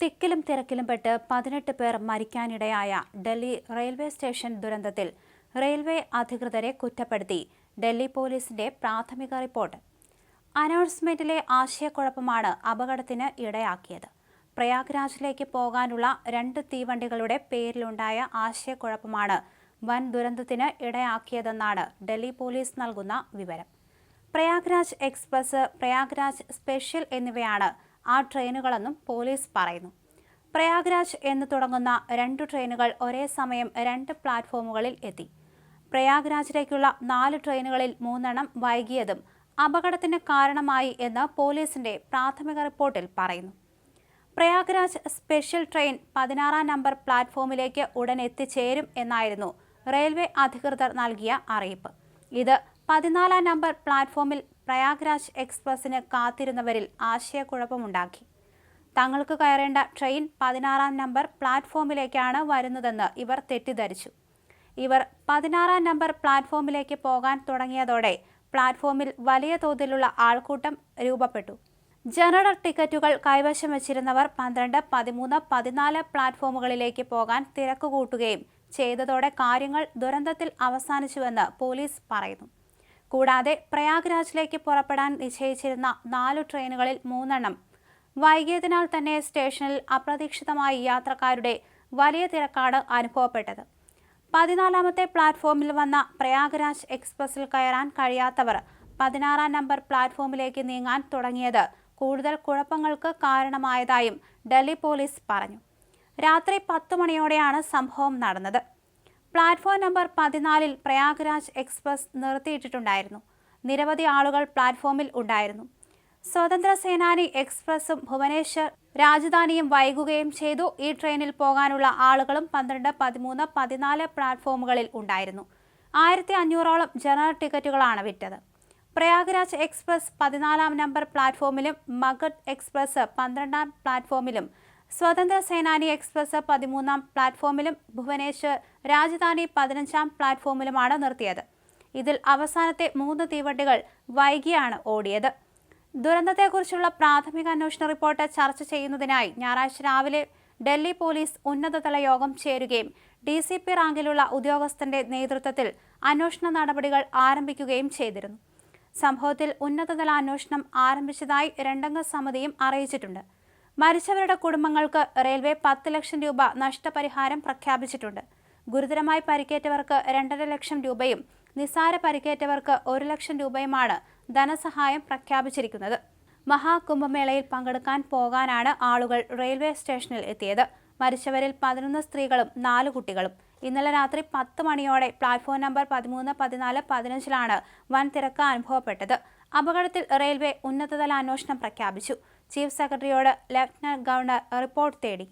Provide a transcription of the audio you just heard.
തിക്കിലും തിരക്കിലും പെട്ട് പതിനെട്ട് പേർ മരിക്കാനിടയായ ഡൽഹി റെയിൽവേ സ്റ്റേഷൻ ദുരന്തത്തിൽ റെയിൽവേ അധികൃതരെ കുറ്റപ്പെടുത്തി. ഡൽഹി പോലീസിന്റെ പ്രാഥമിക റിപ്പോർട്ട്. അനൗൺസ്മെന്റിലെ ആശയക്കുഴപ്പമാണ് അപകടത്തിന് ഇടയാക്കിയത്. പ്രയാഗ്രാജിലേക്ക് പോകാനുള്ള രണ്ട് തീവണ്ടികളുടെ പേരിലുണ്ടായ ആശയക്കുഴപ്പമാണ് വൻ ദുരന്തത്തിന് ഇടയാക്കിയതെന്നാണ് ഡൽഹി പോലീസ് നൽകുന്ന വിവരം. പ്രയാഗ്രാജ് എക്സ്പ്രസ് പ്രയാഗ്രാജ് സ്പെഷ്യൽ എന്നിവയാണ് ആ ട്രെയിനുകളെന്നും പോലീസ് പറയുന്നു. പ്രയാഗ്രാജ് എന്ന് തുടങ്ങുന്ന രണ്ട് ട്രെയിനുകൾ ഒരേ സമയം രണ്ട് പ്ലാറ്റ്ഫോമുകളിൽ എത്തി. പ്രയാഗ്രാജിലേക്കുള്ള നാല് ട്രെയിനുകളിൽ മൂന്നെണ്ണം വൈകിയതും അപകടത്തിന് കാരണമായി എന്ന് പോലീസിന്റെ പ്രാഥമിക റിപ്പോർട്ടിൽ പറയുന്നു. പ്രയാഗ്രാജ് സ്പെഷ്യൽ ട്രെയിൻ പതിനാറാം നമ്പർ പ്ലാറ്റ്ഫോമിലേക്ക് ഉടൻ എത്തിച്ചേരും എന്നായിരുന്നു റെയിൽവേ അധികൃതർ നൽകിയ അറിയിപ്പ്. ഇത് പതിനാലാം നമ്പർ പ്ലാറ്റ്ഫോമിൽ പ്രയാഗ്രാജ് എക്സ്പ്രസിന് കാത്തിരുന്നവരിൽ ആശയക്കുഴപ്പമുണ്ടാക്കി. തങ്ങൾക്ക് കയറേണ്ട ട്രെയിൻ പതിനാറാം നമ്പർ പ്ലാറ്റ്ഫോമിലേക്കാണ് വരുന്നതെന്ന് ഇവർ തെറ്റിദ്ധരിച്ചു. ഇവർ പതിനാറാം നമ്പർ പ്ലാറ്റ്ഫോമിലേക്ക് പോകാൻ തുടങ്ങിയതോടെ പ്ലാറ്റ്ഫോമിൽ വലിയ തോതിലുള്ള ആൾക്കൂട്ടം രൂപപ്പെട്ടു. ജനറൽ ടിക്കറ്റുകൾ കൈവശം വച്ചിരുന്നവർ പന്ത്രണ്ട് പതിമൂന്ന് പതിനാല് പ്ലാറ്റ്ഫോമുകളിലേക്ക് പോകാൻ തിരക്കുകൂട്ടുകയും ചെയ്തതോടെ കാര്യങ്ങൾ ദുരന്തത്തിൽ അവസാനിച്ചുവെന്ന് പോലീസ് പറയുന്നു. കൂടാതെ പ്രയാഗ്രാജിലേക്ക് പുറപ്പെടാൻ നിശ്ചയിച്ചിരുന്ന നാലു ട്രെയിനുകളിൽ മൂന്നെണ്ണം വൈകിയതിനാൽ തന്നെ സ്റ്റേഷനിൽ അപ്രതീക്ഷിതമായി യാത്രക്കാരുടെ വലിയ തിരക്കാട് അനുഭവപ്പെട്ടത്. പതിനാലാമത്തെ പ്ലാറ്റ്ഫോമിൽ വന്ന പ്രയാഗ്രാജ് എക്സ്പ്രസിൽ കയറാൻ കഴിയാത്തവർ പതിനാറാം നമ്പർ പ്ലാറ്റ്ഫോമിലേക്ക് നീങ്ങാൻ തുടങ്ങിയത് കൂടുതൽ കുഴപ്പങ്ങൾക്ക് കാരണമായതായും ഡൽഹി പോലീസ് പറഞ്ഞു. രാത്രി പത്ത് മണിയോടെയാണ് സംഭവം നടന്നത്. പ്ലാറ്റ്ഫോം നമ്പർ പതിനാലിൽ പ്രയാഗ്രാജ് എക്സ്പ്രസ് നിർത്തിയിട്ടിട്ടുണ്ടായിരുന്നു. നിരവധി ആളുകൾ പ്ലാറ്റ്ഫോമിൽ ഉണ്ടായിരുന്നു. സ്വതന്ത്ര സേനാനി എക്സ്പ്രസും ഭുവനേശ്വർ രാജധാനിയും വൈകുകയും ചെയ്തു. ഈ ട്രെയിനിൽ പോകാനുള്ള ആളുകളും പന്ത്രണ്ട് പതിമൂന്ന് പതിനാല് പ്ലാറ്റ്ഫോമുകളിൽ ഉണ്ടായിരുന്നു. ആയിരത്തി അഞ്ഞൂറോളം ജനറൽ ടിക്കറ്റുകളാണ് വിറ്റത്. പ്രയാഗ്രാജ് എക്സ്പ്രസ് പതിനാലാം നമ്പർ പ്ലാറ്റ്ഫോമിലും മഗധ് എക്സ്പ്രസ് പന്ത്രണ്ടാം പ്ലാറ്റ്ഫോമിലും സ്വതന്ത്ര സേനാനി എക്സ്പ്രസ് പതിമൂന്നാം പ്ലാറ്റ്ഫോമിലും ഭുവനേശ്വർ രാജധാനി പതിനഞ്ചാം പ്ലാറ്റ്ഫോമിലുമാണ് നിർത്തിയത്. ഇതിൽ അവസാനത്തെ മൂന്ന് തീവണ്ടികൾ വൈകിയാണ് ഓടിയത്. ദുരന്തത്തെക്കുറിച്ചുള്ള പ്രാഥമിക അന്വേഷണ റിപ്പോർട്ട് ചർച്ച ചെയ്യുന്നതിനായി ഞായറാഴ്ച രാവിലെ ഡൽഹി പോലീസ് ഉന്നതതല യോഗം ചേരുകയും ഡി സി പി റാങ്കിലുള്ള ഉദ്യോഗസ്ഥന്റെ നേതൃത്വത്തിൽ അന്വേഷണ നടപടികൾ ആരംഭിക്കുകയും ചെയ്തിരുന്നു. സംഭവത്തിൽ ഉന്നതതല അന്വേഷണം ആരംഭിച്ചതായി രണ്ടംഗ സമിതിയും അറിയിച്ചിട്ടുണ്ട്. മരിച്ചവരുടെ കുടുംബങ്ങൾക്ക് റെയിൽവേ പത്ത് ലക്ഷം രൂപ നഷ്ടപരിഹാരം പ്രഖ്യാപിച്ചിട്ടുണ്ട്. ഗുരുതരമായി പരിക്കേറ്റവർക്ക് രണ്ടര ലക്ഷം രൂപയും നിസാര പരിക്കേറ്റവർക്ക് ഒരു ലക്ഷം രൂപയുമാണ് ധനസഹായം പ്രഖ്യാപിച്ചിരിക്കുന്നത്. മഹാകുംഭമേളയിൽ പങ്കെടുക്കാൻ പോകാനാണ് ആളുകൾ റെയിൽവേ സ്റ്റേഷനിൽ എത്തിയത്. മരിച്ചവരിൽ പതിനൊന്ന് സ്ത്രീകളും നാല് കുട്ടികളും. ഇന്നലെ രാത്രി പത്ത് മണിയോടെ പ്ലാറ്റ്ഫോം നമ്പർ പതിമൂന്ന് പതിനാല് പതിനഞ്ചിലാണ് വൻ തിരക്ക് അനുഭവപ്പെട്ടത്. അപകടത്തിൽ റെയിൽവേ ഉന്നതതല അന്വേഷണം പ്രഖ്യാപിച്ചു. ചീഫ് സെക്രട്ടറിയോട് ലഫ്റ്റനന്റ് ഗവർണർ റിപ്പോർട്ട് തേടി.